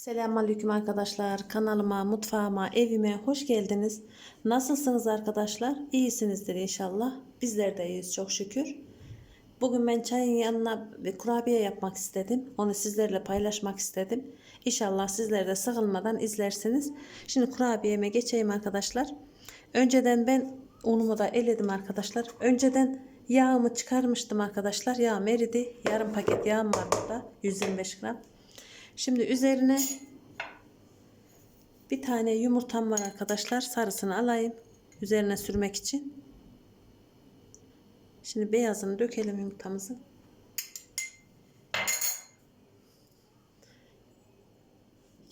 Selamünaleyküm arkadaşlar. Kanalıma, mutfağıma, evime hoş geldiniz. Nasılsınız arkadaşlar? İyisinizdir inşallah. Bizler de iyiyiz çok şükür. Bugün ben çayın yanına bir kurabiye yapmak istedim. Onu sizlerle paylaşmak istedim. İnşallah sizler de sıkılmadan izlersiniz. Şimdi kurabiyeme geçeyim arkadaşlar. Önceden ben unumu da eledim arkadaşlar. Önceden yağımı çıkarmıştım arkadaşlar. Yağım eridi. Yarım paket yağım var burada. 125 gram. Şimdi üzerine bir tane yumurtam var arkadaşlar. Sarısını alayım. Üzerine sürmek için. Şimdi beyazını dökelim yumurtamızı.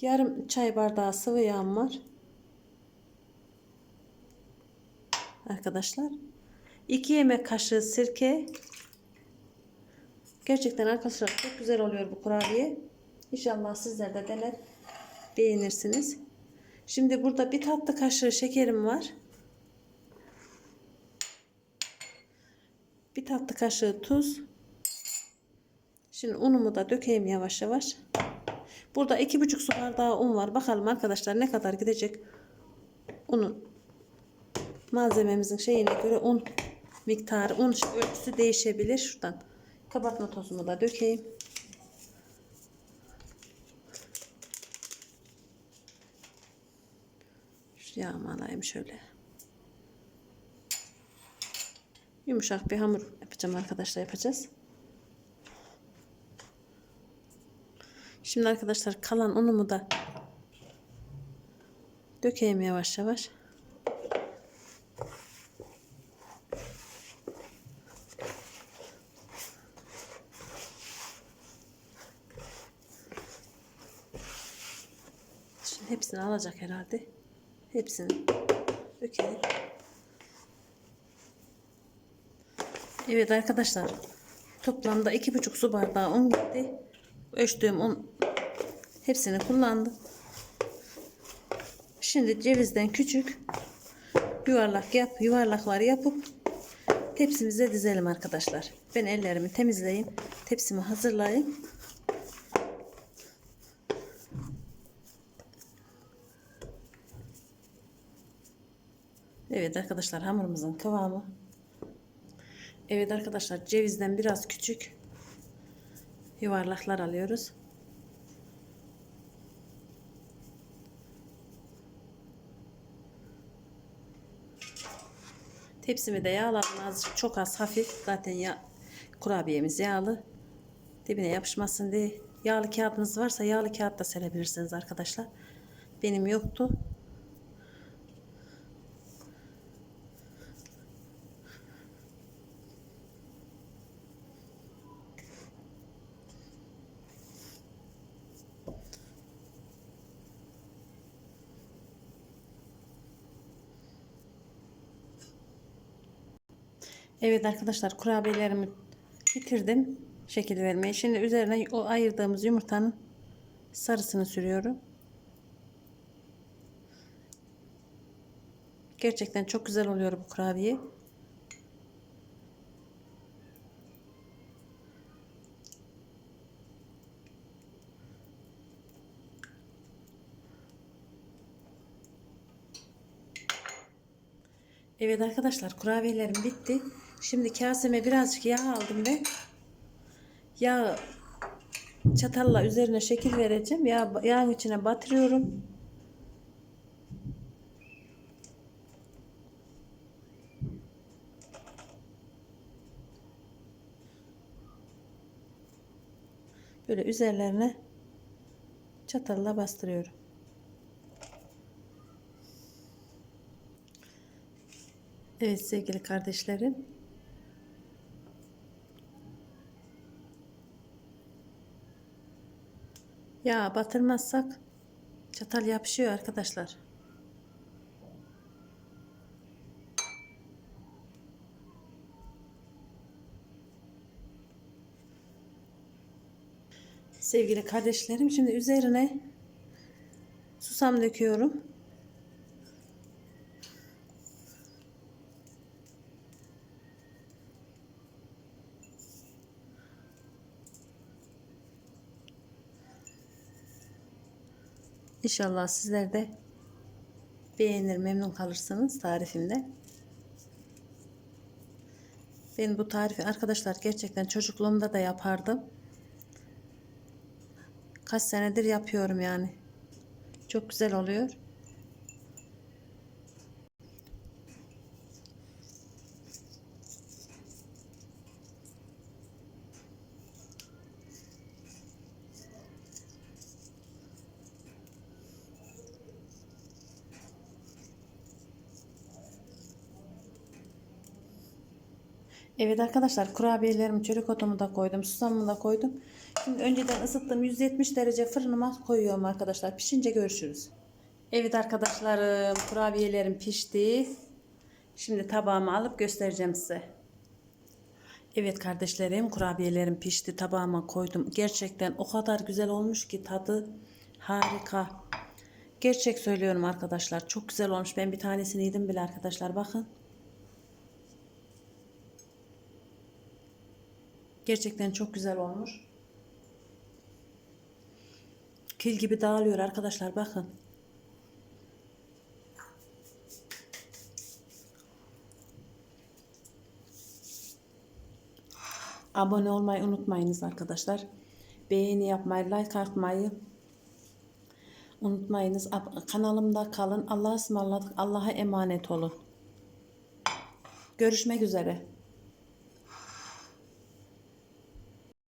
Yarım çay bardağı sıvı yağım var. Arkadaşlar. 2 yemek kaşığı sirke. Gerçekten arkadaşlar çok güzel oluyor bu kurabiye. İnşallah sizler de dener beğenirsiniz. Şimdi burada bir tatlı kaşığı şekerim var. Bir tatlı kaşığı tuz. Şimdi unumu da dökeyim yavaş yavaş. Burada iki buçuk su bardağı un var. Bakalım arkadaşlar ne kadar gidecek unun malzememizin şeyine göre un miktarı, un ölçüsü değişebilir. Şuradan kabartma tozumu da dökeyim. Alayım şöyle. Yumuşak bir hamur yapacağım arkadaşlar yapacağız. Şimdi arkadaşlar kalan unumu da dökeyim yavaş yavaş. Şimdi hepsini alacak herhalde. Hepsini dökelim. Evet arkadaşlar. Toplamda iki buçuk su bardağı un gitti. Ölçtüğüm un hepsini kullandım. Şimdi cevizden küçük yuvarlak yap, yuvarlakları yapıp tepsimize dizelim arkadaşlar. Ben ellerimi temizleyeyim. Tepsimi hazırlayayım. Evet arkadaşlar hamurumuzun kıvamı. Evet arkadaşlar cevizden biraz küçük yuvarlaklar alıyoruz. Tepsimi de yağladım azıcık çok az hafif. Zaten ya kurabiyemiz yağlı. Dibine yapışmasın diye. Yağlı kağıdınız varsa yağlı kağıt da serebilirsiniz arkadaşlar. Benim yoktu Evet arkadaşlar kurabiyelerimi bitirdim şekil vermeyi. Şimdi üzerine o ayırdığımız yumurtanın sarısını sürüyorum. Gerçekten çok güzel oluyor bu kurabiye. Evet arkadaşlar kurabiyelerim bitti. Şimdi kaseme birazcık yağ aldım ben. Yağ çatalla üzerine şekil vereceğim. Yağ, yağın içine batırıyorum. Böyle üzerlerine çatalla bastırıyorum. Evet sevgili kardeşlerim. Ya batırmazsak çatal yapışıyor arkadaşlar. Sevgili kardeşlerim şimdi üzerine susam döküyorum. İnşallah sizler de beğenir, memnun kalırsınız tarifimde. Ben bu tarifi arkadaşlar gerçekten çocukluğumda da yapardım. Kaç senedir yapıyorum yani. Çok güzel oluyor. Evet arkadaşlar kurabiyelerimi çörek otumu da koydum. Susamımı da koydum. Şimdi önceden ısıttığım 170 derece fırınıma koyuyorum arkadaşlar. Pişince görüşürüz. Evet arkadaşlarım kurabiyelerim pişti. Şimdi tabağıma alıp göstereceğim size. Evet kardeşlerim kurabiyelerim pişti. Tabağıma koydum. Gerçekten o kadar güzel olmuş ki tadı harika. Gerçek söylüyorum arkadaşlar. Çok güzel olmuş. Ben bir tanesini yedim bile arkadaşlar. Bakın. Gerçekten çok güzel olmuş. Kil gibi dağılıyor arkadaşlar bakın. Abone olmayı unutmayınız arkadaşlar. Beğeni yapmayı, like atmayı unutmayınız. Kanalımda kalın. Allah'a ısmarladık. Allah'a emanet olun. Görüşmek üzere.